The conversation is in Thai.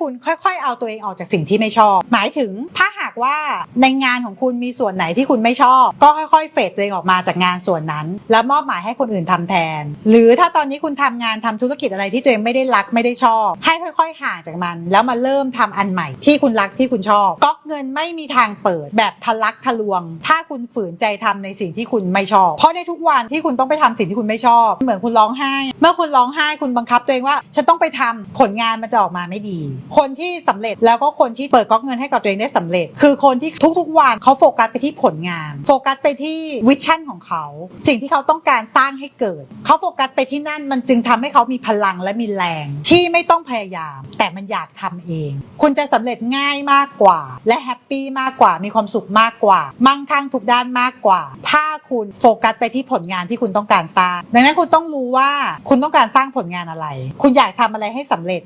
คุณค่อยๆ เอาตัวเองออกจากสิ่งที่ไม่ชอบ หมายถึงถ้าหากว่าในงานของคุณมีส่วนไหนที่คุณไม่ชอบ ก็ค่อยๆ เฟดตัวเองออกมาจากงานส่วนนั้น แล้วมอบหมายให้คนอื่นทำแทน หรือถ้าตอนนี้คุณทำงานทำธุรกิจอะไรที่ตัวเองไม่ได้รักไม่ได้ชอบ ให้ค่อยๆ ห่างจากมัน แล้วมาเริ่มทำอันใหม่ที่คุณรักที่คุณชอบ ก๊อกเงินไม่มีทางเปิดแบบทะลักทะลวง ถ้า คุณฝืนใจทำในสิ่งที่คุณไม่ชอบ เพราะในทุกวันที่คุณต้องไปทำสิ่งที่คุณไม่ชอบ เหมือนคุณร้องไห้ เมื่อคุณร้องไห้คุณบังคับตัวเองว่า ฉันต้องไปทำผลงานมันจะออกมาไม่ดี คนที่สำเร็จแล้วก็คนที่เปิดก๊อกเงินให้กับตัวเองได้สำเร็จ คือคนที่ทุกๆวันเขาโฟกัสไปที่ผลงาน โฟกัสไปที่วิชั่นของเขา สิ่งที่เขาต้องการสร้างให้เกิด เขาโฟกัสไปที่นั่นมันจึงทำให้เขามีพลังและมีแรง ที่ไม่ต้องพยายาม แต่มันอยากทำเอง คุณจะสำเร็จง่ายมากกว่า และแฮปปี้มากกว่ามีความสุขมากกว่า มั่งคั่งทุกด้านมากกว่า ถ้าคุณโฟกัสไปที่ผลงานที่คุณต้องการสร้าง ดังนั้นคุณต้องรู้ว่าคุณต้องการสร้างผลงานอะไร คุณอยากทำอะไรให้สำเร็จ